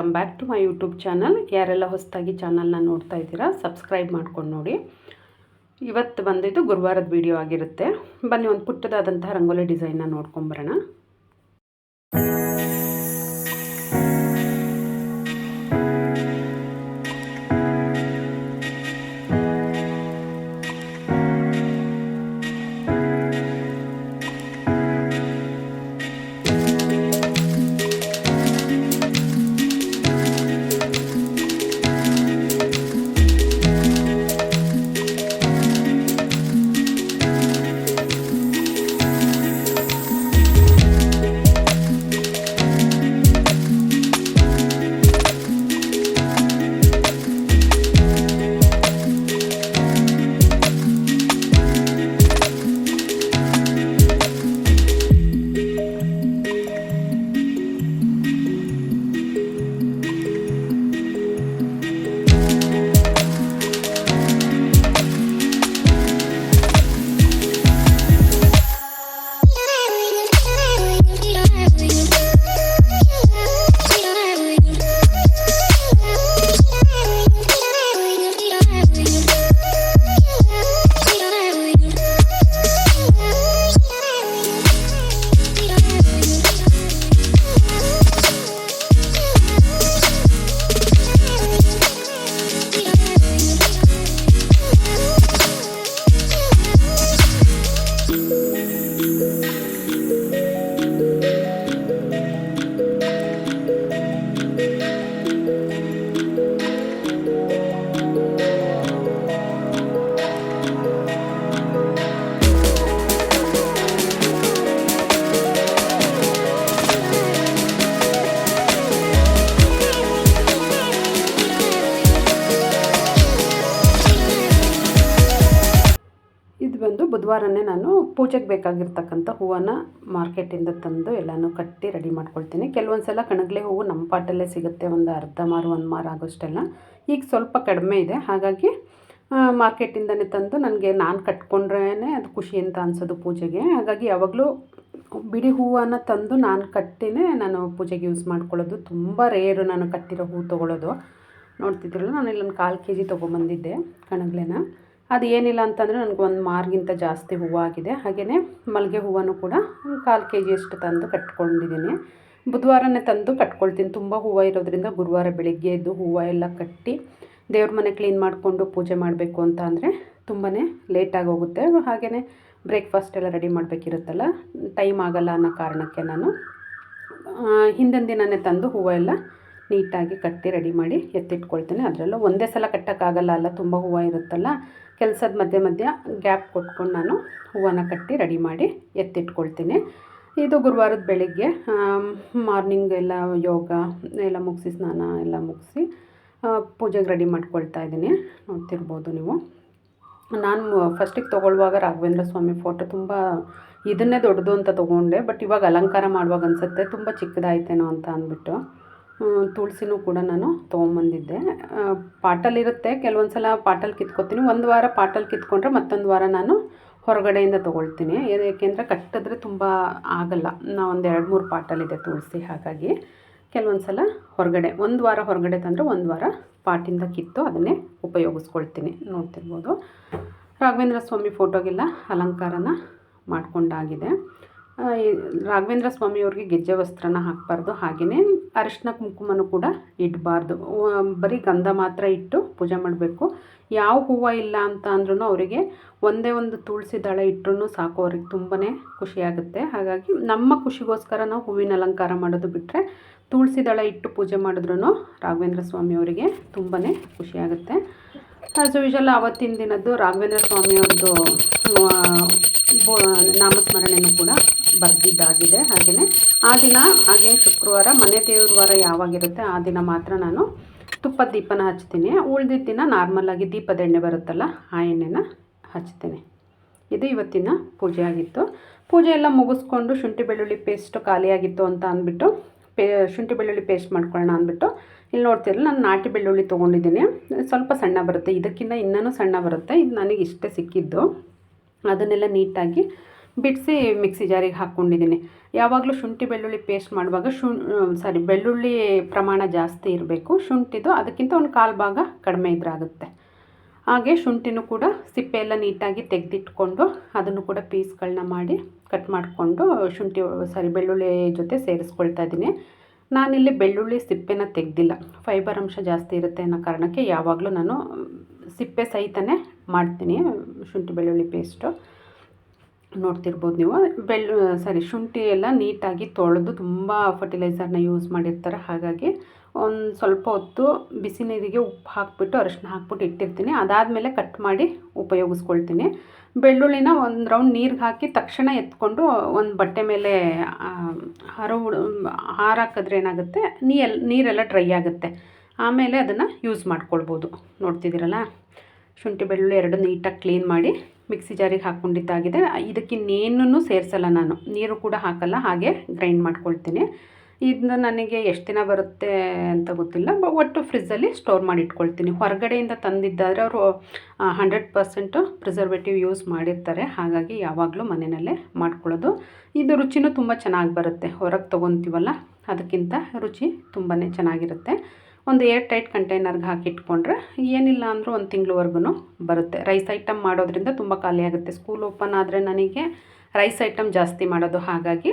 Welcome back to my YouTube channel. ಯಾರೆಲ್ಲ ಹೊಸದಾಗಿ ಚಾನಲ್ನ ನೋಡ್ತಾ ಇದ್ದೀರಾ, ಸಬ್ಸ್ಕ್ರೈಬ್ ಮಾಡ್ಕೊಂಡು ನೋಡಿ. ಇವತ್ತು ಬಂದಿದ್ದು ಗುರುವಾರದ ವಿಡಿಯೋ ಆಗಿರುತ್ತೆ. ಬನ್ನಿ, ಒಂದು ಪುಟ್ಟದಾದಂತಹ ರಂಗೋಲಿ ಡಿಸೈನ್ನ ನೋಡ್ಕೊಂಬರೋಣ ಬುಧವಾರನೇ ನಾನು ಪೂಜೆಗೆ ಬೇಕಾಗಿರ್ತಕ್ಕಂಥ ಹೂವನ್ನು ಮಾರ್ಕೆಟಿಂದ ತಂದು ಎಲ್ಲನೂ ಕಟ್ಟಿ ರೆಡಿ ಮಾಡ್ಕೊಳ್ತೀನಿ. ಕೆಲವೊಂದು ಸಲ ಕಣಗ್ಲೆ ಹೂವು ನಮ್ಮ ಪಾಟಲ್ಲೇ ಸಿಗುತ್ತೆ, ಒಂದು ಅರ್ಧ ಮಾರು, ಒಂದು ಮಾರು ಆಗೋಷ್ಟೆಲ್ಲ. ಈಗ ಸ್ವಲ್ಪ ಕಡಿಮೆ ಇದೆ. ಹಾಗಾಗಿ ಮಾರ್ಕೆಟಿಂದನೇ ತಂದು ನನಗೆ ನಾನು ಕಟ್ಕೊಂಡ್ರೇ ಅದು ಖುಷಿ ಅಂತ ಅನಿಸೋದು ಪೂಜೆಗೆ. ಹಾಗಾಗಿ ಯಾವಾಗಲೂ ಬಿಡಿ ಹೂವನ್ನು ತಂದು ನಾನು ಕಟ್ಟಿನೇ ನಾನು ಪೂಜೆಗೆ ಯೂಸ್ ಮಾಡ್ಕೊಳ್ಳೋದು. ತುಂಬ ರೇರು ನಾನು ಕಟ್ಟಿರೋ ಹೂವು ತೊಗೊಳ್ಳೋದು. ನೋಡ್ತಿದ್ರಲ್ಲ, ನಾನು ಇಲ್ಲೊಂದು ಕಾಲು ಕೆ ಜಿ ತೊಗೊಂಬಂದಿದ್ದೆ ಕಣಗ್ಲೆನ. ಅದು ಏನಿಲ್ಲ ಅಂತಂದರೆ ನನಗೆ ಒಂದು ಮಾರ್ಗಿಂತ ಜಾಸ್ತಿ ಹೂವಾಗಿದೆ. ಹಾಗೆಯೇ ಮಲ್ಲಿಗೆ ಹೂವನ್ನು ಕೂಡ ಕಾಲು ಕೆ ಜಿಯಷ್ಟು ತಂದು ಕಟ್ಕೊಂಡಿದ್ದೀನಿ. ಬುಧವಾರನೇ ತಂದು ಕಟ್ಕೊಳ್ತೀನಿ. ತುಂಬ ಹೂವು ಇರೋದ್ರಿಂದ ಗುರುವಾರ ಬೆಳಿಗ್ಗೆ ಎದ್ದು ಹೂವು ಎಲ್ಲ ಕಟ್ಟಿ ದೇವ್ರ ಮನೆ ಕ್ಲೀನ್ ಮಾಡಿಕೊಂಡು ಪೂಜೆ ಮಾಡಬೇಕು ಅಂತ ಅಂದರೆ ತುಂಬಾ ಲೇಟಾಗಿ ಹೋಗುತ್ತೆ. ಹಾಗೆಯೇ ಬ್ರೇಕ್ಫಾಸ್ಟ್ ಎಲ್ಲ ರೆಡಿ ಮಾಡಬೇಕಿರುತ್ತಲ್ಲ, ಟೈಮ್ ಆಗಲ್ಲ ಅನ್ನೋ ಕಾರಣಕ್ಕೆ ನಾನು ಹಿಂದಿನ ದಿನವೇ ತಂದು ಹೂವು ಎಲ್ಲ ನೀಟಾಗಿ ಕಟ್ಟಿ ರೆಡಿ ಮಾಡಿ ಎತ್ತಿಟ್ಕೊಳ್ತೀನಿ. ಅದರಲ್ಲೂ ಒಂದೇ ಸಲ ಕಟ್ಟೋಕ್ಕಾಗಲ್ಲ ಅಲ್ಲ, ತುಂಬ ಹೂವು ಇರುತ್ತಲ್ಲ, ಕೆಲಸದ ಮಧ್ಯೆ ಮಧ್ಯ ಗ್ಯಾಪ್ ಕೊಟ್ಕೊಂಡು ನಾನು ಹೂವನ್ನ ಕಟ್ಟಿ ರೆಡಿ ಮಾಡಿ ಎತ್ತಿಟ್ಕೊಳ್ತೀನಿ. ಇದು ಗುರುವಾರದ ಬೆಳಿಗ್ಗೆ ಮಾರ್ನಿಂಗ್ ಎಲ್ಲ ಯೋಗ ಎಲ್ಲ ಮುಗಿಸಿ, ಸ್ನಾನ ಎಲ್ಲ ಮುಗಿಸಿ ಪೂಜೆಗೆ ರೆಡಿ ಮಾಡ್ಕೊಳ್ತಾ ಇದ್ದೀನಿ. ನೋಡ್ತಿರ್ಬೋದು ನೀವು. ನಾನು ಫಸ್ಟಿಗೆ ತೊಗೊಳ್ಳುವಾಗ ರಾಘವೇಂದ್ರ ಸ್ವಾಮಿ ಫೋಟೋ ತುಂಬ ಇದನ್ನೇ ದೊಡ್ಡದು ಅಂತ ತೊಗೊಂಡೆ, ಬಟ್ ಇವಾಗ ಅಲಂಕಾರ ಮಾಡುವಾಗ ಅನಿಸುತ್ತೆ, ತುಂಬ ಚಿಕ್ಕದಾಯ್ತೇನೋ ಅಂತ ಅಂದ್ಬಿಟ್ಟು. ತುಳಸಿನೂ ಕೂಡ ನಾನು ತೊಗೊಂಬಂದಿದ್ದೆ. ಪಾಟಲ್ಲಿರುತ್ತೆ ಕೆಲವೊಂದು ಸಲ ಪಾಟಲ್ ಕಿತ್ಕೊತೀನಿ. ಒಂದು ವಾರ ಪಾಟಲ್ ಕಿತ್ಕೊಂಡ್ರೆ ಮತ್ತೊಂದು ವಾರ ನಾನು ಹೊರಗಡೆಯಿಂದ ತೊಗೊಳ್ತೀನಿ. ಏಕೆಂದರೆ ಕಟ್ಟಿದ್ರೆ ತುಂಬ ಆಗಲ್ಲ. ನಾ ಒಂದು ಎರಡು ಮೂರು ಇದೆ ತುಳಸಿ, ಹಾಗಾಗಿ ಕೆಲವೊಂದು ಸಲ ಹೊರಗಡೆ, ಒಂದು ವಾರ ಹೊರಗಡೆ ತಂದರೆ ಒಂದು ವಾರ ಪಾಟಿಂದ ಕಿತ್ತು ಅದನ್ನೇ ಉಪಯೋಗಿಸ್ಕೊಳ್ತೀನಿ. ನೋಡ್ತಿರ್ಬೋದು. ರಾಘವೇಂದ್ರ ಸ್ವಾಮಿ ಫೋಟೋಗೆಲ್ಲ ಅಲಂಕಾರನ ಮಾಡ್ಕೊಂಡಾಗಿದೆ. ರಾಘವೇಂದ್ರ ಸ್ವಾಮಿಯವ್ರಿಗೆ ಗೆಜ್ಜೆ ವಸ್ತ್ರನ ಹಾಕಬಾರ್ದು ಹಾಗೆಯೇ ಅರಿಶಿನ ಕುಂಕುಮನೂ ಕೂಡ ಇಡಬಾರ್ದು. ಬರೀ ಗಂಧ ಮಾತ್ರ ಇಟ್ಟು ಪೂಜೆ ಮಾಡಬೇಕು. ಯಾವ ಹೂವು ಇಲ್ಲ ಅಂತ ಅಂದ್ರೂ ಅವರಿಗೆ ಒಂದೇ ಒಂದು ತುಳಸಿ ದಳ ಇಟ್ಟರೂ ಸಾಕು, ಅವ್ರಿಗೆ ತುಂಬಾ ಖುಷಿಯಾಗುತ್ತೆ. ಹಾಗಾಗಿ ನಮ್ಮ ಖುಷಿಗೋಸ್ಕರ ನಾವು ಹೂವಿನ ಅಲಂಕಾರ ಮಾಡೋದು ಬಿಟ್ಟರೆ ತುಳಸಿ ದಳ ಇಟ್ಟು ಪೂಜೆ ಮಾಡಿದ್ರೂ ರಾಘವೇಂದ್ರ ಸ್ವಾಮಿಯವರಿಗೆ ತುಂಬಾ ಖುಷಿಯಾಗುತ್ತೆ. ಆ್ಯಸ್ ಯೂಶಲ್ ಆವತ್ತಿನ ದಿನದ್ದು ರಾಘವೇಂದ್ರ ಸ್ವಾಮಿಯವ್ರದ್ದು ನಾಮಸ್ಮರಣೆಯೂ ಕೂಡ ಬರೆದಿದ್ದಾಗಿದೆ ಹಾಗೆಯೇ ಆ ದಿನ, ಹಾಗೆ ಶುಕ್ರವಾರ, ಮನೆ ದೇವ್ರ ವಾರ ಯಾವಾಗಿರುತ್ತೆ, ಆ ದಿನ ಮಾತ್ರ ನಾನು ತುಪ್ಪದ ದೀಪನ ಹಚ್ತೀನಿ. ಉಳ್ದಿದ್ದ ದಿನ ನಾರ್ಮಲಾಗಿ ದೀಪದ ಎಣ್ಣೆ ಬರುತ್ತಲ್ಲ, ಆ ಎಣ್ಣೆನ ಹಚ್ತೀನಿ. ಇದು ಇವತ್ತಿನ ಪೂಜೆ ಆಗಿತ್ತು. ಪೂಜೆ ಎಲ್ಲ ಮುಗಿಸ್ಕೊಂಡು ಶುಂಠಿ ಬೆಳ್ಳುಳ್ಳಿ ಪೇಸ್ಟು ಖಾಲಿಯಾಗಿತ್ತು ಅಂತ ಅಂದ್ಬಿಟ್ಟು, ಪೇ, ಶುಂಠಿ ಬೆಳ್ಳುಳ್ಳಿ ಪೇಸ್ಟ್ ಮಾಡ್ಕೊಳ್ಳೋಣ ಅಂದ್ಬಿಟ್ಟು, ಇಲ್ಲಿ ನೋಡ್ತಿರಲ್ಲ ನಾನು ನಾಟಿ ಬೆಳ್ಳುಳ್ಳಿ ತೊಗೊಂಡಿದ್ದೀನಿ. ಸ್ವಲ್ಪ ಸಣ್ಣ ಬರುತ್ತೆ ಇದಕ್ಕಿಂತ ಇನ್ನೂ ಸಣ್ಣ ಬರುತ್ತೆ, ಇದು ನನಗೆ ಇಷ್ಟೇ ಸಿಕ್ಕಿದ್ದು. ಅದನ್ನೆಲ್ಲ ನೀಟಾಗಿ ಬಿಡಿಸಿ ಮಿಕ್ಸಿ ಜಾರಿಗೆ ಹಾಕ್ಕೊಂಡಿದ್ದೀನಿ. ಯಾವಾಗಲೂ ಶುಂಠಿ, ಬೆಳ್ಳುಳ್ಳಿ ಪೇಸ್ಟ್ ಮಾಡುವಾಗ ಶುಂ ಸಾರಿ ಬೆಳ್ಳುಳ್ಳಿ ಪ್ರಮಾಣ ಜಾಸ್ತಿ ಇರಬೇಕು. ಶುಂಠಿದು ಅದಕ್ಕಿಂತ ಒಂದು ಕಾಲು ಭಾಗ ಕಡಿಮೆ ಇದ್ರಾಗುತ್ತೆ ಹಾಗೆ ಶುಂಠಿನೂ ಕೂಡ ಸಿಪ್ಪೆ ಎಲ್ಲ ನೀಟಾಗಿ ತೆಗೆದಿಟ್ಕೊಂಡು ಅದನ್ನು ಕೂಡ ಪೀಸ್ಗಳನ್ನ ಮಾಡಿ ಕಟ್ ಮಾಡಿಕೊಂಡು ಶುಂಠಿ ಸಾರಿ ಬೆಳ್ಳುಳ್ಳಿ ಜೊತೆ ಸೇರಿಸ್ಕೊಳ್ತಾ ಇದ್ದೀನಿ. ನಾನಿಲ್ಲಿ ಬೆಳ್ಳುಳ್ಳಿ ಸಿಪ್ಪೆನ ತೆಗೆದಿಲ್ಲ. ಫೈಬರ್ ಅಂಶ ಜಾಸ್ತಿ ಇರುತ್ತೆ ಅನ್ನೋ ಕಾರಣಕ್ಕೆ ಯಾವಾಗಲೂ ನಾನು ಸಿಪ್ಪೆ ಸಹಿತನೇ ಮಾಡ್ತೀನಿ, ಶುಂಠಿ, ಬೆಳ್ಳುಳ್ಳಿ ಪೇಸ್ಟು ನೋಡ್ತಿರ್ಬೋದು ನೀವು. ಬೆಳ್ ಸಾರಿ, ಶುಂಠಿ ಎಲ್ಲ ನೀಟಾಗಿ ತೊಳೆದು ತುಂಬ ಫರ್ಟಿಲೈಸರ್ನ ಯೂಸ್ ಮಾಡಿರ್ತಾರೆ. ಹಾಗಾಗಿ ಒಂದು ಸ್ವಲ್ಪ ಹೊತ್ತು ಬಿಸಿ ನೀರಿಗೆ ಉಪ್ಪು ಹಾಕ್ಬಿಟ್ಟು ಅರಶಿನ ಹಾಕ್ಬಿಟ್ಟು ಇಟ್ಟಿರ್ತೀನಿ. ಅದಾದಮೇಲೆ ಕಟ್ ಮಾಡಿ ಉಪಯೋಗಿಸ್ಕೊಳ್ತೀನಿ. ಬೆಳ್ಳುಳ್ಳಿನ ಒಂದು ರೌಂಡ್ ನೀರಿಗೆ ಹಾಕಿ ತಕ್ಷಣ ಎತ್ಕೊಂಡು ಒಂದು ಬಟ್ಟೆ ಮೇಲೆ ಹರ ಹಾರಾಕಿದ್ರೆ ಏನಾಗುತ್ತೆ? ನೀಲ್ ನೀರೆಲ್ಲ ಡ್ರೈ ಆಗುತ್ತೆ. ಆಮೇಲೆ ಅದನ್ನು ಯೂಸ್ ಮಾಡ್ಕೊಳ್ಬೋದು. ನೋಡ್ತಿದ್ದೀರಲ್ಲ? ಶುಂಠಿ, ಬೆಳ್ಳುಳ್ಳಿ ಎರಡು ನೀಟಾಗಿ ಕ್ಲೀನ್ ಮಾಡಿ ಮಿಕ್ಸಿ ಜಾರಿಗೆ ಹಾಕ್ಕೊಂಡಿದ್ದಾಗಿದೆ. ಇದಕ್ಕೆ ಇನ್ನೇನೂ ಸೇರಿಸಲ್ಲ ನಾನು. ನೀರು ಕೂಡ ಹಾಕಲ್ಲ, ಹಾಗೆ ಗ್ರೈಂಡ್ ಮಾಡ್ಕೊಳ್ತೀನಿ. ಇದನ್ನ ನನಗೆ ಎಷ್ಟು ದಿನ ಬರುತ್ತೆ ಅಂತ ಗೊತ್ತಿಲ್ಲ. ಒಟ್ಟು ಫ್ರಿಜ್ಜಲ್ಲಿ ಸ್ಟೋರ್ ಮಾಡಿ ಇಟ್ಕೊಳ್ತೀನಿ. ಹೊರಗಡೆಯಿಂದ ತಂದಿದ್ದಾದರೆ ಅವರು ಹಂಡ್ರೆಡ್ ಪರ್ಸೆಂಟು ಪ್ರಿಸರ್ವೇಟಿವ್ ಯೂಸ್ ಮಾಡಿರ್ತಾರೆ. ಹಾಗಾಗಿ ಯಾವಾಗಲೂ ಮನೆಯಲ್ಲೇ ಮಾಡ್ಕೊಳ್ಳೋದು. ಇದು ರುಚಿನೂ ತುಂಬ ಚೆನ್ನಾಗಿ ಬರುತ್ತೆ. ಹೊರಗೆ ತೊಗೊತೀವಲ್ಲ, ಅದಕ್ಕಿಂತ ರುಚಿ ತುಂಬಾ ಚೆನ್ನಾಗಿರುತ್ತೆ. ಒಂದು ಏರ್ ಟೈಟ್ ಕಂಟೈನರ್ಗೆ ಹಾಕಿಟ್ಕೊಂಡ್ರೆ ಏನಿಲ್ಲ ಅಂದರೂ ಒಂದು ತಿಂಗಳವರೆಗೂ ಬರುತ್ತೆ. ರೈಸ್ ಐಟಮ್ ಮಾಡೋದ್ರಿಂದ ತುಂಬ ಖಾಲಿ ಆಗುತ್ತೆ. ಸ್ಕೂಲ್ ಓಪನ್ ಆದರೆ ನನಗೆ ರೈಸ್ ಐಟಮ್ ಜಾಸ್ತಿ ಮಾಡೋದು. ಹಾಗಾಗಿ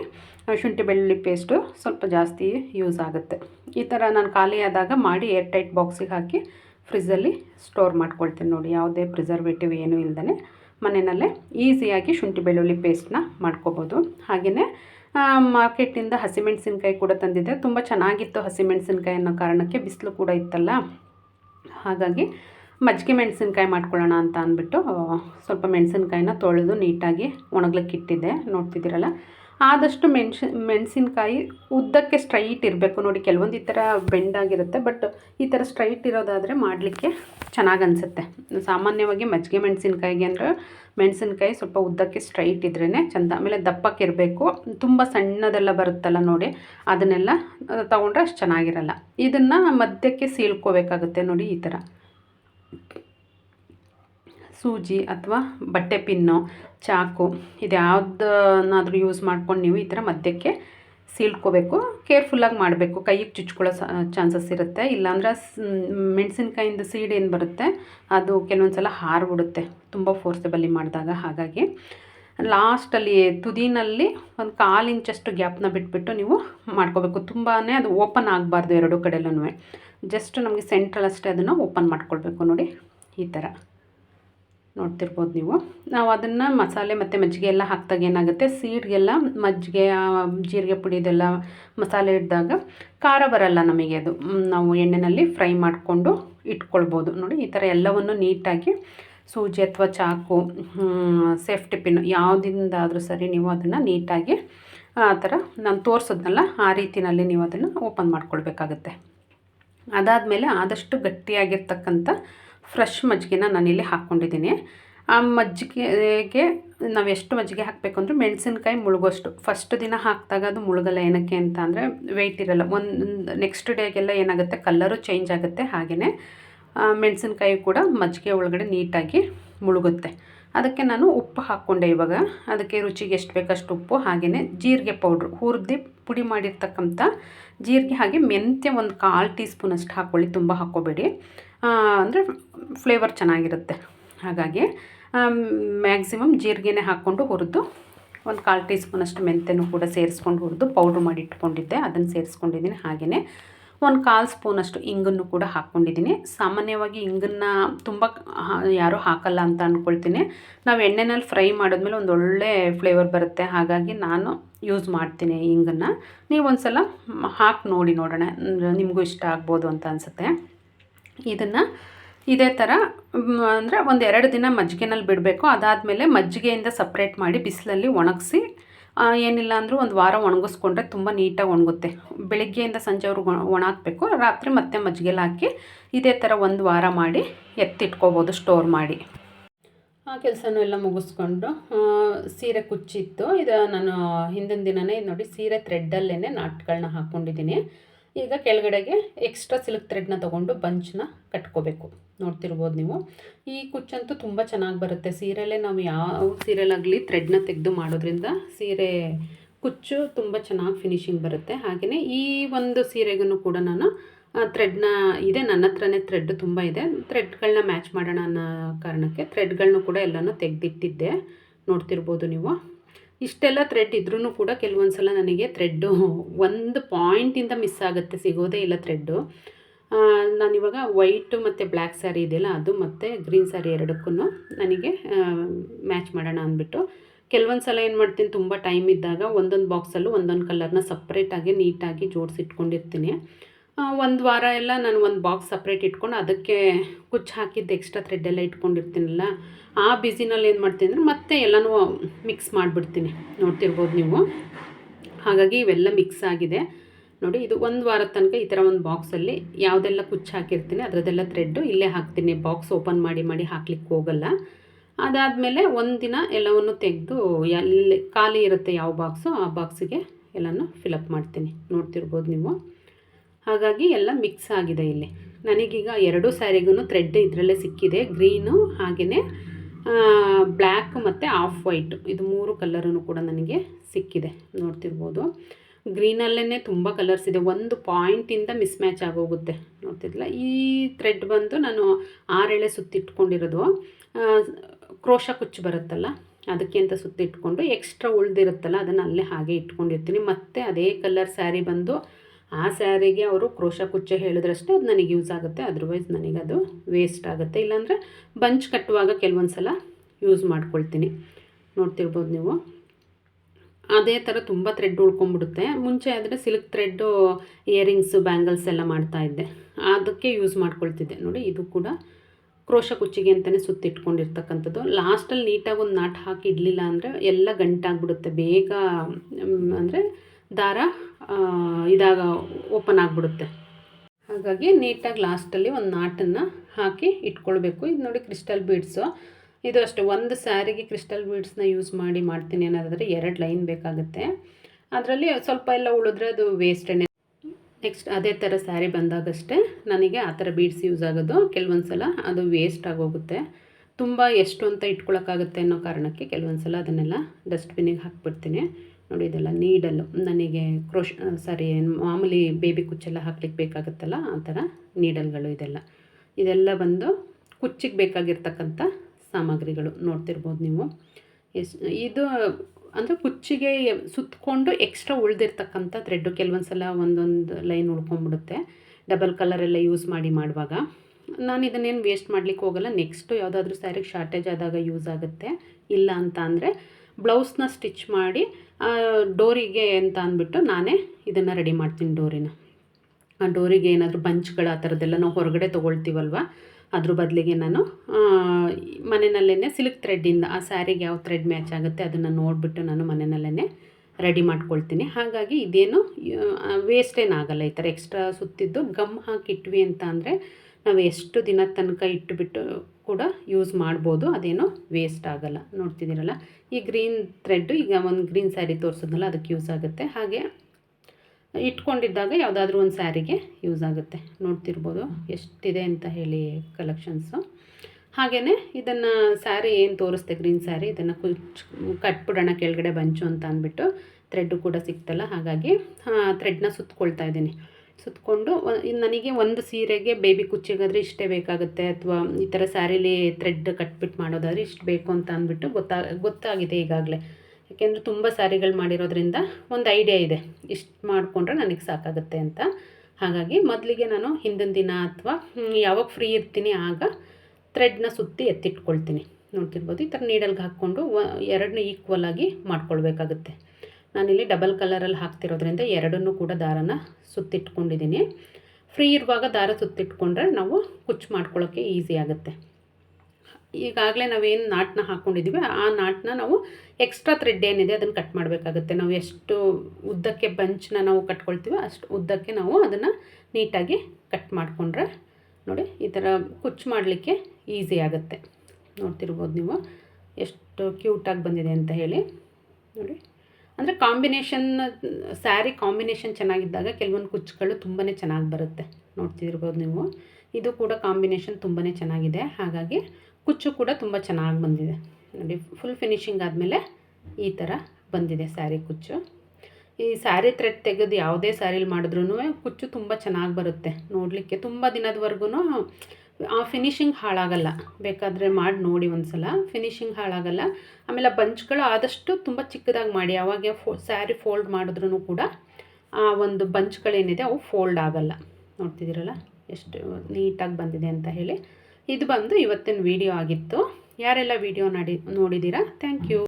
ಶುಂಠಿ ಬೆಳ್ಳುಳ್ಳಿ ಪೇಸ್ಟು ಸ್ವಲ್ಪ ಜಾಸ್ತಿ ಯೂಸ್ ಆಗುತ್ತೆ. ಈ ಥರ ನಾನು ಖಾಲಿಯಾದಾಗ ಮಾಡಿ ಏರ್ ಟೈಟ್ ಬಾಕ್ಸಿಗೆ ಹಾಕಿ ಫ್ರಿಜ್ಜಲ್ಲಿ ಸ್ಟೋರ್ ಮಾಡ್ಕೊಳ್ತೀನಿ ನೋಡಿ. ಯಾವುದೇ ಪ್ರಿಸರ್ವೇಟಿವ್ ಏನೂ ಇಲ್ಲದೇ ಮನೆಯಲ್ಲೇ ಈಸಿಯಾಗಿ ಶುಂಠಿ ಬೆಳ್ಳುಳ್ಳಿ ಪೇಸ್ಟ್ನ ಮಾಡ್ಕೋಬೋದು. ಹಾಗೆಯೇ ಮಾರ್ಕೆಟಿಂದ ಹಸಿಮೆಣಸಿನ್ಕಾಯಿ ಕೂಡ ತಂದಿದ್ದೆ. ತುಂಬ ಚೆನ್ನಾಗಿತ್ತು ಹಸಿಮೆಣಸಿನ್ಕಾಯಿ ಅನ್ನೋ ಕಾರಣಕ್ಕೆ ಬಿಸಿಲು ಕೂಡ ಇತ್ತಲ್ಲ. ಹಾಗಾಗಿ ಮಜ್ಜಿಗೆ ಮೆಣಸಿನ್ಕಾಯಿ ಮಾಡ್ಕೊಳ್ಳೋಣ ಅಂತ ಅಂದ್ಬಿಟ್ಟು ಸ್ವಲ್ಪ ಮೆಣಸಿನ್ಕಾಯಿನ ತೊಳೆದು ನೀಟಾಗಿ ಒಣಗ್ಲಿಕ್ಕೆ ಇಟ್ಟಿದ್ದೆ ನೋಡ್ತಿದ್ದೀರಲ್ಲ? ಆದಷ್ಟು ಮೆಣ್ಸು, ಮೆಣಸಿನ್ಕಾಯಿ ಉದ್ದಕ್ಕೆ ಸ್ಟ್ರೈಟ್ ಇರಬೇಕು. ನೋಡಿ, ಕೆಲವೊಂದು ಈ ಥರ ಬೆಂಡಾಗಿರುತ್ತೆ ಬಟ್ ಈ ಥರ ಸ್ಟ್ರೈಟ್ ಇರೋದಾದರೆ ಮಾಡಲಿಕ್ಕೆ ಚೆನ್ನಾಗಿ ಅನಿಸುತ್ತೆ. ಸಾಮಾನ್ಯವಾಗಿ ಮಜ್ಜಿಗೆ ಮೆಣಸಿನ್ಕಾಯಿಗೆ ಅಂದರೆ ಮೆಣಸಿನ್ಕಾಯಿ ಸ್ವಲ್ಪ ಉದ್ದಕ್ಕೆ ಸ್ಟ್ರೈಟ್ ಇದ್ರೇ ಚೆಂದ. ಆಮೇಲೆ ದಪ್ಪಕ್ಕೆ ಇರಬೇಕು. ತುಂಬ ಸಣ್ಣದೆಲ್ಲ ಬರುತ್ತಲ್ಲ ನೋಡಿ, ಅದನ್ನೆಲ್ಲ ತೊಗೊಂಡ್ರೆ ಅಷ್ಟು ಚೆನ್ನಾಗಿರಲ್ಲ. ಇದನ್ನು ಮಧ್ಯಕ್ಕೆ ಸೀಳ್ಕೋಬೇಕಾಗುತ್ತೆ ನೋಡಿ ಈ ಥರ ಸೂಜಿ ಅಥವಾ ಬಟ್ಟೆ ಪಿನ್ನು, ಚಾಕು ಇದು ಯಾವುದನ್ನಾದರೂ ಯೂಸ್ ಮಾಡ್ಕೊಂಡು ನೀವು ಈ ಥರ ಮಧ್ಯಕ್ಕೆ ಸೀಳ್ಕೋಬೇಕು. ಕೇರ್ಫುಲ್ಲಾಗಿ ಮಾಡಬೇಕು. ಕೈಗೆ ಚುಚ್ಕೊಳ್ಳೋ ಚಾನ್ಸಸ್ ಇರುತ್ತೆ. ಇಲ್ಲಾಂದ್ರೆ ಮೆಣಸಿನ್ಕಾಯಿಂದ ಸೀಡ್ ಏನು ಬರುತ್ತೆ, ಅದು ಕೆಲವೊಂದು ಸಲ ಹಾರಿಬಿಡುತ್ತೆ. ತುಂಬ ಫೋರ್ಸೆಬಲಿ ಮಾಡಿದಾಗ ಹಾಗಾಗಿ. ಲಾಸ್ಟಲ್ಲಿ ತುದಿನಲ್ಲಿ ಒಂದು ಕಾಲು ಇಂಚಷ್ಟು ಗ್ಯಾಪ್ನ ಬಿಟ್ಬಿಟ್ಟು ನೀವು ಮಾಡ್ಕೋಬೇಕು. ತುಂಬಾ ಅದು ಓಪನ್ ಆಗಬಾರ್ದು ಎರಡು ಕಡೆಯಲ್ಲೂ ಜಸ್ಟ್ ನಮಗೆ ಸೆಂಟ್ರಲ್ ಅಷ್ಟೇ ಅದನ್ನು ಓಪನ್ ಮಾಡ್ಕೊಳ್ಬೇಕು ನೋಡಿ ಈ ಥರ. ನೋಡ್ತಿರ್ಬೋದು ನೀವು. ನಾವು ಅದನ್ನು ಮಸಾಲೆ ಮತ್ತು ಮಜ್ಜಿಗೆ ಎಲ್ಲ ಹಾಕ್ದಾಗ ಏನಾಗುತ್ತೆ? ಸೀಡ್ಗೆಲ್ಲ ಮಜ್ಜಿಗೆ ಜೀರಿಗೆ ಪುಡಿ ಇದೆಲ್ಲ ಮಸಾಲೆ ಇಡಿದಾಗ ಖಾರ ಬರಲ್ಲ ನಮಗೆ ಅದು. ನಾವು ಎಣ್ಣೆಯಲ್ಲಿ ಫ್ರೈ ಮಾಡಿಕೊಂಡು ಇಟ್ಕೊಳ್ಬೋದು. ನೋಡಿ, ಈ ಥರ ಎಲ್ಲವನ್ನು ನೀಟಾಗಿ ಸೂಜಿ ಅಥವಾ ಚಾಕು ಸೇಫ್ಟಿ ಪಿನ್ ಯಾವುದಿಂದಾದರೂ ಸರಿ ನೀವು ಅದನ್ನು ನೀಟಾಗಿ, ಆ, ಥರ ನಾನು ತೋರಿಸೋದ್ನಲ್ಲ, ಆ ರೀತಿಯಲ್ಲಿ ನೀವು ಅದನ್ನು ಓಪನ್ ಮಾಡ್ಕೊಳ್ಬೇಕಾಗತ್ತೆ. ಅದಾದಮೇಲೆ ಆದಷ್ಟು ಗಟ್ಟಿಯಾಗಿರ್ತಕ್ಕಂಥ ಫ್ರೆಶ್ ಮಜ್ಜಿಗೆನ ನಾನಿಲ್ಲಿ ಹಾಕ್ಕೊಂಡಿದ್ದೀನಿ. ಆ ಮಜ್ಜಿಗೆಗೆ ನಾವು ಎಷ್ಟು ಮಜ್ಜಿಗೆ ಹಾಕಬೇಕು ಅಂದರೆ ಮೆಣಸಿನ್ಕಾಯಿ ಮುಳುಗೋಷ್ಟು. ಫಸ್ಟ್ ದಿನ ಹಾಕಿದಾಗ ಅದು ಮುಳುಗಲ್ಲ ಏನಕ್ಕೆ ಅಂತ ಅಂದರೆ ವೆಯ್ಟ್ ಇರಲ್ಲ. ಒಂದು ನೆಕ್ಸ್ಟ್ ಡೇಗೆಲ್ಲ ಏನಾಗುತ್ತೆ? ಕಲ್ಲರು ಚೇಂಜ್ ಆಗುತ್ತೆ ಹಾಗೆಯೇ ಮೆಣಸಿನ್ಕಾಯಿ ಕೂಡ ಮಜ್ಜಿಗೆ ಒಳಗಡೆ ನೀಟಾಗಿ ಮುಳುಗುತ್ತೆ. ಅದಕ್ಕೆ ನಾನು ಉಪ್ಪು ಹಾಕ್ಕೊಂಡೆ ಇವಾಗ. ಅದಕ್ಕೆ ರುಚಿಗೆ ಎಷ್ಟು ಬೇಕಷ್ಟು ಉಪ್ಪು ಹಾಗೆಯೇ ಜೀರಿಗೆ ಪೌಡ್ರು. ಹುರಿದು ಪುಡಿ ಮಾಡಿರ್ತಕ್ಕಂಥ ಜೀರಿಗೆ ಹಾಗೆ ಮೆಂತ್ಯ ಒಂದು ಕಾಲು ಟೀ ಸ್ಪೂನಷ್ಟು ಹಾಕ್ಕೊಳ್ಳಿ ತುಂಬ ಹಾಕ್ಕೋಬೇಡಿ. ಅಂದರೆ ಫ್ಲೇವರ್ ಚೆನ್ನಾಗಿರುತ್ತೆ. ಹಾಗಾಗಿ ಮ್ಯಾಕ್ಸಿಮಮ್ ಜೀರಿಗೆನೇ ಹಾಕ್ಕೊಂಡು ಹುರಿದು, ಒಂದು ಕಾಲು ಟೀ ಸ್ಪೂನಷ್ಟು ಮೆಂತ್ಯನೂ ಕೂಡ ಸೇರಿಸ್ಕೊಂಡು ಹುರಿದು ಪೌಡ್ರ್ ಮಾಡಿ ಇಟ್ಕೊಂಡಿದ್ದೆ. ಅದನ್ನು ಸೇರಿಸ್ಕೊಂಡಿದ್ದೀನಿ ಹಾಗೆಯೇ ಒಂದು ಕಾಲು ಸ್ಪೂನಷ್ಟು ಇಂಗನ್ನು ಕೂಡ ಹಾಕ್ಕೊಂಡಿದ್ದೀನಿ. ಸಾಮಾನ್ಯವಾಗಿ ಇಂಗನ್ನು ತುಂಬ ಯಾರೂ ಹಾಕಲ್ಲ ಅಂತ ಅಂದ್ಕೊಳ್ತೀನಿ ನಾವು ಎಣ್ಣೆನಲ್ಲಿ ಫ್ರೈ ಮಾಡಿದ್ಮೇಲೆ ಒಂದು ಒಳ್ಳೆ ಫ್ಲೇವರ್ ಬರುತ್ತೆ. ಹಾಗಾಗಿ ನಾನು ಯೂಸ್ ಮಾಡ್ತೀನಿ ಇಂಗನ್ನು. ನೀವು ಒಂದು ಸಲ ಹಾಕಿ ನೋಡಿ ನೋಡೋಣ. ನಿಮಗೂ ಇಷ್ಟ ಆಗ್ಬೋದು ಅಂತ ಅನಿಸುತ್ತೆ. ಇದನ್ನು ಇದೇ ಥರ ಅಂದರೆ ಒಂದು ಎರಡು ದಿನ ಮಜ್ಜಿಗೆನಲ್ಲಿ ಬಿಡಬೇಕು. ಅದಾದಮೇಲೆ ಮಜ್ಜಿಗೆಯಿಂದ ಸಪ್ರೇಟ್ ಮಾಡಿ ಬಿಸಿಲಲ್ಲಿ ಒಣಗಿಸಿ ಏನಿಲ್ಲ ಅಂದರೂ ಒಂದು ವಾರ ಒಣಗಿಸ್ಕೊಂಡ್ರೆ ತುಂಬ ನೀಟಾಗಿ ಒಣಗುತ್ತೆ. ಬೆಳಗ್ಗೆಯಿಂದ ಸಂಜೆವರೆಗೂ ಒಣ ಹಾಕಬೇಕು ರಾತ್ರಿ ಮತ್ತೆ ಮಜ್ಜಿಗೆಲ್ಲ ಹಾಕಿ ಇದೇ ಥರ ಒಂದು ವಾರ ಮಾಡಿ ಎತ್ತಿಟ್ಕೋಬೋದು ಸ್ಟೋರ್ ಮಾಡಿ. ಆ ಕೆಲಸನೂ ಎಲ್ಲ ಮುಗಿಸ್ಕೊಂಡು ಸೀರೆ ಕುಚ್ಚಿತ್ತು. ಇದು ನಾನು ಹಿಂದಿನ ದಿನವೇ ನೋಡಿ, ಸೀರೆ ಥ್ರೆಡ್ಡಲ್ಲೇ ನಾಟ್ಗಳನ್ನ ಹಾಕ್ಕೊಂಡಿದ್ದೀನಿ ಈಗ ಕೆಳಗಡೆಗೆ ಎಕ್ಸ್ಟ್ರಾ ಸಿಲ್ಕ್ ಥ್ರೆಡ್ನ ತೊಗೊಂಡು ಬಂಚನ್ನ ಕಟ್ಕೋಬೇಕು. ನೋಡ್ತಿರ್ಬೋದು ನೀವು. ಈ ಕುಚ್ಚಂತೂ ತುಂಬ ಚೆನ್ನಾಗಿ ಬರುತ್ತೆ. ಸೀರೆಲೇ ನಾವು ಯಾವ ಸೀರೆಲಾಗಲಿ ಥ್ರೆಡ್ನ ತೆಗೆದು ಮಾಡೋದ್ರಿಂದ ಸೀರೆ ಕುಚ್ಚು ತುಂಬ ಚೆನ್ನಾಗಿ ಫಿನಿಶಿಂಗ್ ಬರುತ್ತೆ. ಹಾಗೆಯೇ ಈ ಒಂದು ಸೀರೆಗೂ ಕೂಡ ನಾನು ಥ್ರೆಡ್ನ ಇದೆ. ನನ್ನ ಹತ್ರನೇ ಥ್ರೆಡ್ ತುಂಬ ಇದೆ. ಥ್ರೆಡ್ಗಳನ್ನ ಮ್ಯಾಚ್ ಮಾಡೋಣ ಅನ್ನೋ ಕಾರಣಕ್ಕೆ ಥ್ರೆಡ್ಗಳನ್ನೂ ಕೂಡ ಎಲ್ಲನೂ ತೆಗೆದಿಟ್ಟಿದ್ದೆ. ನೋಡ್ತಿರ್ಬೋದು ನೀವು. ಇಷ್ಟೆಲ್ಲ ಥ್ರೆಡ್ ಇದ್ರೂ ಕೂಡ ಕೆಲವೊಂದು ಸಲ ನನಗೆ ಥ್ರೆಡ್ಡು ಒಂದು ಪಾಯಿಂಟಿಂದ ಮಿಸ್ ಆಗುತ್ತೆ, ಸಿಗೋದೇ ಇಲ್ಲ ಥ್ರೆಡ್ಡು ನಾನಿವಾಗ ವೈಟು ಮತ್ತು ಬ್ಲ್ಯಾಕ್ ಸ್ಯಾರಿ ಇದೆಯಲ್ಲ, ಅದು ಮತ್ತು ಗ್ರೀನ್ ಸ್ಯಾರಿ ಎರಡಕ್ಕೂ ನನಗೆ ಮ್ಯಾಚ್ ಮಾಡೋಣ ಅಂದ್ಬಿಟ್ಟು. ಕೆಲವೊಂದು ಸಲ ಏನು ಮಾಡ್ತೀನಿ, ತುಂಬ ಟೈಮ್ ಇದ್ದಾಗ ಒಂದೊಂದು ಬಾಕ್ಸಲ್ಲೂ ಒಂದೊಂದು ಕಲರ್ನ ಸಪ್ರೇಟಾಗಿ ನೀಟಾಗಿ ಜೋಡಿಸಿಟ್ಕೊಂಡಿರ್ತೀನಿ. ಒಂದು ವಾರ ಎಲ್ಲ ನಾನು ಒಂದು ಬಾಕ್ಸ್ ಸಪ್ರೇಟ್ ಇಟ್ಕೊಂಡು ಅದಕ್ಕೆ ಕುಚ್ಚು ಹಾಕಿದ್ದು ಎಕ್ಸ್ಟ್ರಾ ಥ್ರೆಡ್ ಎಲ್ಲ ಇಟ್ಕೊಂಡಿರ್ತೀನಲ್ಲ, ಆ ಬಿಸಿನಲ್ಲಿ ಏನು ಮಾಡ್ತೀನಿ ಅಂದರೆ ಮತ್ತೆ ಎಲ್ಲನೂ ಮಿಕ್ಸ್ ಮಾಡಿಬಿಡ್ತೀನಿ. ನೋಡ್ತಿರ್ಬೋದು ನೀವು. ಹಾಗಾಗಿ ಇವೆಲ್ಲ ಮಿಕ್ಸ್ ಆಗಿದೆ. ನೋಡಿ, ಇದು ಒಂದು ವಾರದ ತನಕ ಈ ಥರ ಒಂದು ಬಾಕ್ಸಲ್ಲಿ ಯಾವುದೆಲ್ಲ ಕುಚ್ಚು ಹಾಕಿರ್ತೀನಿ, ಅದರದ್ದೆಲ್ಲ ಥ್ರೆಡ್ಡು ಇಲ್ಲೇ ಹಾಕ್ತೀನಿ. ಬಾಕ್ಸ್ ಓಪನ್ ಮಾಡಿ ಮಾಡಿ ಹಾಕ್ಲಿಕ್ಕೆ ಹೋಗಲ್ಲ. ಅದಾದಮೇಲೆ ದಿನ ಎಲ್ಲವನ್ನು ತೆಗೆದು ಎಲ್ಲಿ ಖಾಲಿ ಇರುತ್ತೆ ಯಾವ ಬಾಕ್ಸು ಆ ಬಾಕ್ಸಿಗೆ ಎಲ್ಲನೂ ಫಿಲಪ್ ಮಾಡ್ತೀನಿ. ನೋಡ್ತಿರ್ಬೋದು ನೀವು. ಹಾಗಾಗಿ ಎಲ್ಲ ಮಿಕ್ಸ್ ಆಗಿದೆ ಇಲ್ಲಿ. ನನಗೀಗ ಎರಡೂ ಸ್ಯಾರಿಗೂ ಥ್ರೆಡ್ ಇದರಲ್ಲೇ ಸಿಕ್ಕಿದೆ. ಗ್ರೀನು ಹಾಗೆಯೇ ಬ್ಲ್ಯಾಕ್ ಮತ್ತು ಆಫ್ ವೈಟ್ ಇದು ಮೂರು ಕಲರೂ ಕೂಡ ನನಗೆ ಸಿಕ್ಕಿದೆ. ನೋಡ್ತಿರ್ಬೋದು. ಗ್ರೀನಲ್ಲೇ ತುಂಬ ಕಲರ್ಸ್ ಇದೆ. ಒಂದು ಪಾಯಿಂಟಿಂದ ಮಿಸ್ ಮ್ಯಾಚ್ ಆಗೋಗುತ್ತೆ. ನೋಡ್ತಿದ್ದಿಲ್ಲ? ಈ ಥ್ರೆಡ್ ಬಂದು ನಾನು ಆರೆಳೆ ಸುತ್ತಿಟ್ಕೊಂಡಿರೋದು. ಕ್ರೋಶ ಕುಚ್ಚು ಬರುತ್ತಲ್ಲ, ಅದಕ್ಕೆ ಅಂತ ಸುತ್ತಿಟ್ಕೊಂಡು ಎಕ್ಸ್ಟ್ರಾ ಉಳ್ದಿರುತ್ತಲ್ಲ, ಅದನ್ನು ಅಲ್ಲೇ ಹಾಗೆ ಇಟ್ಕೊಂಡಿರ್ತೀನಿ. ಮತ್ತು ಅದೇ ಕಲರ್ ಸ್ಯಾರಿ ಬಂದು ಆ ಸ್ಯಾರಿಗೆ ಅವರು ಕ್ರೋಶ ಕುಚ್ಚೆ ಹೇಳಿದ್ರಷ್ಟೇ ಅದು ನನಗೆ ಯೂಸ್ ಆಗುತ್ತೆ ಅದರ್ವೈಸ್ ನನಗದು ವೇಸ್ಟ್ ಆಗುತ್ತೆ. ಇಲ್ಲಾಂದರೆ ಬಂಚ್ ಕಟ್ಟುವಾಗ ಕೆಲವೊಂದು ಸಲ ಯೂಸ್ ಮಾಡ್ಕೊಳ್ತೀನಿ. ನೋಡ್ತಿರ್ಬೋದು ನೀವು. ಅದೇ ಥರ ತುಂಬ ಥ್ರೆಡ್ ಉಳ್ಕೊಂಬಿಡುತ್ತೆ ಮುಂಚೆ ಆದರೆ ಸಿಲ್ಕ್ ಥ್ರೆಡ್ಡು ಇಯರಿಂಗ್ಸು ಬ್ಯಾಂಗಲ್ಸ್ ಎಲ್ಲ ಮಾಡ್ತಾಯಿದ್ದೆ ಅದಕ್ಕೆ ಯೂಸ್ ಮಾಡ್ಕೊಳ್ತಿದ್ದೆ. ನೋಡಿ, ಇದು ಕೂಡ ಕ್ರೋಶ ಕುಚ್ಚಿಗೆ ಅಂತಲೇ ಸುತ್ತಿಟ್ಕೊಂಡಿರ್ತಕ್ಕಂಥದ್ದು. ಲಾಸ್ಟಲ್ಲಿ ನೀಟಾಗಿ ಒಂದು ನಾಟ್ ಹಾಕಿ ಇಡಲಿಲ್ಲ ಅಂದರೆ ಎಲ್ಲ ಗಂಟಾಗ್ಬಿಡುತ್ತೆ. ಬೇಗ ಅಂದರೆ ದಾರ ಇದಾಗ ಓಪನ್ ಆಗಿಬಿಡುತ್ತೆ. ಹಾಗಾಗಿ ನೀಟಾಗಿ ಲಾಸ್ಟಲ್ಲಿ ಒಂದು ನಾಟನ್ನು ಹಾಕಿ ಇಟ್ಕೊಳ್ಬೇಕು. ಇದು ನೋಡಿ ಕ್ರಿಸ್ಟಲ್ ಬೀಡ್ಸು ಇದು ಅಷ್ಟೇ, ಒಂದು ಸ್ಯಾರಿಗೆ ಕ್ರಿಸ್ಟಲ್ ಬೀಡ್ಸ್ನ ಯೂಸ್ ಮಾಡಿ ಮಾಡ್ತೀನಿ ಅನ್ನೋದಾದರೆ ಎರಡು ಲೈನ್ ಬೇಕಾಗುತ್ತೆ. ಅದರಲ್ಲಿ ಸ್ವಲ್ಪ ಎಲ್ಲ ಉಳಿದ್ರೆ ಅದು ವೇಸ್ಟೇ ನೆಕ್ಸ್ಟ್ ಅದೇ ಥರ ಸ್ಯಾರಿ ಬಂದಾಗಷ್ಟೇ ನನಗೆ ಆ ಥರ ಬೀಡ್ಸ್ ಯೂಸ್ ಆಗೋದು. ಕೆಲವೊಂದು ಸಲ ಅದು ವೇಸ್ಟ್ ಆಗೋಗುತ್ತೆ. ತುಂಬ ಎಷ್ಟು ಅಂತ ಇಟ್ಕೊಳಕ್ಕಾಗುತ್ತೆ ಅನ್ನೋ ಕಾರಣಕ್ಕೆ ಕೆಲವೊಂದು ಸಲ ಅದನ್ನೆಲ್ಲ ಡಸ್ಟ್ಬಿನ್ನಿಗೆ ಹಾಕ್ಬಿಡ್ತೀನಿ. ನೋಡಿ, ಇದೆಲ್ಲ ನೀಡಲ್ಲು ನನಗೆ ಕ್ರೋಶ್ ಸಾರಿ, ಮಾಮೂಲಿ ಬೇಬಿ ಕುಚ್ಚೆಲ್ಲ ಹಾಕ್ಲಿಕ್ಕೆ ಬೇಕಾಗುತ್ತಲ್ಲ, ಆ ಥರ ನೀಡಲ್ಗಳು ಇದೆಲ್ಲ. ಇದೆಲ್ಲ ಬಂದು ಕುಚ್ಚಿಗೆ ಬೇಕಾಗಿರ್ತಕ್ಕಂಥ ಸಾಮಗ್ರಿಗಳು ನೋಡ್ತಿರ್ಬೋದು ನೀವು. ಎಸ್, ಇದು, ಅಂದರೆ ಕುಚ್ಚಿಗೆ ಸುತ್ತಕೊಂಡು ಎಕ್ಸ್ಟ್ರಾ ಉಳಿದಿರ್ತಕ್ಕಂಥ ಥ್ರೆಡ್ಡು ಕೆಲವೊಂದು ಸಲ ಒಂದೊಂದು ಲೈನ್ ಉಳ್ಕೊಂಡ್ಬಿಡುತ್ತೆ ಡಬಲ್ ಕಲರೆಲ್ಲ ಯೂಸ್ ಮಾಡಿ ಮಾಡುವಾಗ. ನಾನು ಇದನ್ನೇನು ವೇಸ್ಟ್ ಮಾಡ್ಲಿಕ್ಕೆ ಹೋಗಲ್ಲ. ನೆಕ್ಸ್ಟು ಯಾವುದಾದ್ರೂ ಸ್ಯಾರಿಗೆ ಶಾರ್ಟೇಜ್ ಆದಾಗ ಯೂಸ್ ಆಗುತ್ತೆ. ಇಲ್ಲ ಅಂತ ಅಂದರೆ ಬ್ಲೌಸ್ನ ಸ್ಟಿಚ್ ಮಾಡಿ ಡೋರಿಗೆ ಅಂತ ಅಂದ್ಬಿಟ್ಟು ನಾನೇ ಇದನ್ನು ರೆಡಿ ಮಾಡ್ತೀನಿ ಡೋರಿನ. ಆ, ಡೋರಿಗೆ ಏನಾದರೂ ಬಂಚ್ಗಳು ಆ ಥರದ್ದೆಲ್ಲ ನಾವು ಹೊರಗಡೆ ತೊಗೊಳ್ತೀವಲ್ವ? ಅದ್ರ ಬದಲಿಗೆ ನಾನು ಮನೆಯಲ್ಲೇ ಸಿಲ್ಕ್ ಥ್ರೆಡ್ಡಿಂದ, ಆ ಸ್ಯಾರಿಗೆ ಯಾವ ಥ್ರೆಡ್ ಮ್ಯಾಚ್ ಆಗುತ್ತೆ ಅದನ್ನು ನೋಡಿಬಿಟ್ಟು ನಾನು ಮನೆಯಲ್ಲೇ ರೆಡಿ ಮಾಡ್ಕೊಳ್ತೀನಿ. ಹಾಗಾಗಿ ಇದೇನು ವೇಸ್ಟ್ ಏನಾಗಲ್ಲ ಈ ಥರ ಎಕ್ಸ್ಟ್ರಾ ಸುತ್ತಿದ್ದು, ಗಮ್ ಹಾಕಿಟ್ವಿ ಅಂತ ಅಂದರೆ ನಾವು ಎಷ್ಟು ದಿನ ತನಕ ಇಟ್ಟುಬಿಟ್ಟು ಕೂಡ ಯೂಸ್ ಮಾಡ್ಬೋದು. ಅದೇನು ವೇಸ್ಟ್ ಆಗೋಲ್ಲ. ನೋಡ್ತಿದ್ದೀರಲ್ಲ? ಈ ಗ್ರೀನ್ ಥ್ರೆಡ್ಡು ಈಗ ಒಂದು ಗ್ರೀನ್ ಸ್ಯಾರಿ ತೋರಿಸೋದಲ್ಲ ಅದಕ್ಕೆ ಯೂಸ್ ಆಗುತ್ತೆ. ಹಾಗೆ ಇಟ್ಕೊಂಡಿದ್ದಾಗ ಯಾವುದಾದ್ರೂ ಒಂದು ಸ್ಯಾರಿಗೆ ಯೂಸ್ ಆಗುತ್ತೆ. ನೋಡ್ತಿರ್ಬೋದು ಎಷ್ಟಿದೆ ಅಂತ ಹೇಳಿ ಕಲೆಕ್ಷನ್ಸು ಹಾಗೆಯೇ ಇದನ್ನು ಸ್ಯಾರಿ ಏನು ತೋರಿಸ್ತೆ ಗ್ರೀನ್ ಸ್ಯಾರಿ ಇದನ್ನು ಕುಚ್ ಕಟ್ಬಿಡೋಣ, ಕೆಳಗಡೆ ಬಂಚು ಅಂತ ಅಂದ್ಬಿಟ್ಟು ಥ್ರೆಡ್ಡು ಕೂಡ ಸಿಕ್ತಲ್ಲ? ಹಾಗಾಗಿ ಥ್ರೆಡ್ನ ಸುತ್ತಕೊಳ್ತಾ ಇದ್ದೀನಿ. ಸುತ್ತಕೊಂಡು ನನಗೆ ಒಂದು ಸೀರೆಗೆ ಬೇಬಿ ಕುಚ್ಚಿಗಾದರೆ ಇಷ್ಟೇ ಬೇಕಾಗುತ್ತೆ ಅಥವಾ ಈ ಥರ ಸ್ಯಾರಿಲಿ ಥ್ರೆಡ್ ಕಟ್ಬಿಟ್ಟು ಮಾಡೋದಾದರೆ ಇಷ್ಟು ಬೇಕು ಅಂತ ಅಂದ್ಬಿಟ್ಟು ಗೊತ್ತಾ, ಗೊತ್ತಾಗಿದೆ ಈಗಾಗಲೇ. ಯಾಕೆಂದರೆ ತುಂಬ ಸ್ಯಾರಿಗಳು ಮಾಡಿರೋದ್ರಿಂದ ಒಂದು ಐಡಿಯಾ ಇದೆ. ಇಷ್ಟು ಮಾಡಿಕೊಂಡ್ರೆ ನನಗೆ ಸಾಕಾಗುತ್ತೆ ಅಂತ. ಹಾಗಾಗಿ ಮೊದಲಿಗೆ ನಾನು ಹಿಂದಿನ ದಿನ ಅಥವಾ ಯಾವಾಗ ಫ್ರೀ ಇರ್ತೀನಿ ಆಗ ಥ್ರೆಡ್ನ ಸುತ್ತಿ ಎತ್ತಿಟ್ಕೊಳ್ತೀನಿ. ನೋಡ್ತಿರ್ಬೋದು ಈ ಥರ ನೀಡಲ್ಗೆ ಹಾಕ್ಕೊಂಡು ಎರಡನ್ನೂ ಈಕ್ವಲ್ ಆಗಿ ಮಾಡ್ಕೊಳ್ಬೇಕಾಗುತ್ತೆ. ನಾನಿಲ್ಲಿ ಡಬಲ್ ಕಲರಲ್ಲಿ ಹಾಕ್ತಿರೋದ್ರಿಂದ ಎರಡನ್ನೂ ಕೂಡ ದಾರನ ಸುತ್ತಿಟ್ಕೊಂಡಿದ್ದೀನಿ. ಫ್ರೀ ಇರುವಾಗ ದಾರ ಸುತ್ತಿಟ್ಕೊಂಡ್ರೆ ನಾವು ಕುಚ್ಚು ಮಾಡ್ಕೊಳ್ಳೋಕ್ಕೆ ಈಸಿ ಆಗುತ್ತೆ. ಈಗಾಗಲೇ ನಾವೇನು ನಾಟನ್ನ ಹಾಕ್ಕೊಂಡಿದ್ದೀವಿ ಆ ನಾಟನ್ನ ನಾವು ಎಕ್ಸ್ಟ್ರಾ ಥ್ರೆಡ್ ಏನಿದೆ ಅದನ್ನು ಕಟ್ ಮಾಡಬೇಕಾಗುತ್ತೆ. ನಾವು ಎಷ್ಟು ಉದ್ದಕ್ಕೆ ಬಂಚನ್ನ ನಾವು ಕಟ್ಕೊಳ್ತೀವೋ ಅಷ್ಟು ಉದ್ದಕ್ಕೆ ನಾವು ಅದನ್ನು ನೀಟಾಗಿ ಕಟ್ ಮಾಡಿಕೊಂಡ್ರೆ ನೋಡಿ ಈ ಥರ ಕುಚ್ಚು ಮಾಡಲಿಕ್ಕೆ ಈಸಿ ಆಗುತ್ತೆ. ನೋಡ್ತಿರ್ಬೋದು ನೀವು, ಎಷ್ಟು ಕ್ಯೂಟಾಗಿ ಬಂದಿದೆ ಅಂತ ಹೇಳಿ. ನೋಡಿ. ಅಂದರೆ ಕಾಂಬಿನೇಷನ್ ಸ್ಯಾರಿ ಕಾಂಬಿನೇಷನ್ ಚೆನ್ನಾಗಿದ್ದಾಗ ಕೆಲವೊಂದು ಕುಚ್ಚುಗಳು ತುಂಬಾ ಚೆನ್ನಾಗಿ ಬರುತ್ತೆ. ನೋಡ್ತಿರ್ಬೋದು ನೀವು. ಇದು ಕೂಡ ಕಾಂಬಿನೇಷನ್ ತುಂಬಾ ಚೆನ್ನಾಗಿದೆ. ಹಾಗಾಗಿ ಕುಚ್ಚು ಕೂಡ ತುಂಬ ಚೆನ್ನಾಗಿ ಬಂದಿದೆ. ನೋಡಿ ಫುಲ್ ಫಿನಿಶಿಂಗ್ ಆದಮೇಲೆ ಈ ಥರ ಬಂದಿದೆ ಸ್ಯಾರಿ ಕುಚ್ಚು. ಈ ಸ್ಯಾರಿ ಥ್ರೆಡ್ ತೆಗೆದು ಯಾವುದೇ ಸ್ಯಾರಿಲಿ ಮಾಡಿದ್ರೂ ಕುಚ್ಚು ತುಂಬ ಚೆನ್ನಾಗಿ ಬರುತ್ತೆ. ನೋಡಲಿಕ್ಕೆ ತುಂಬ ದಿನದವರೆಗೂ ಆ ಫಿನಿಶಿಂಗ್ ಹಾಳಾಗಲ್ಲ. ಬೇಕಾದರೆ ಮಾಡಿ ನೋಡಿ ಒಂದು ಸಲ ಫಿನಿಶಿಂಗ್ ಹಾಳಾಗಲ್ಲ. ಆಮೇಲೆ ಬಂಚ್ಗಳು ಆದಷ್ಟು ತುಂಬ ಚಿಕ್ಕದಾಗಿ ಮಾಡಿ. ಅವಾಗ ಫೋ, ಸ್ಯಾರಿ ಫೋಲ್ಡ್ ಮಾಡಿದ್ರೂ ಕೂಡ ಆ ಒಂದು ಬಂಚ್ಗಳೇನಿದೆ ಅವು ಫೋಲ್ಡ್ ಆಗಲ್ಲ. ನೋಡ್ತಿದ್ದೀರಲ್ಲ? ಎಷ್ಟು ನೀಟಾಗಿ ಬಂದಿದೆ ಅಂತ ಹೇಳಿ. ಇದು ಬಂದು ಇವತ್ತಿನ ವಿಡಿಯೋ ಆಗಿತ್ತು. ಯಾರೆಲ್ಲ ವಿಡಿಯೋ ನೋಡಿ, ನೋಡಿದ್ದೀರಾ? Thank you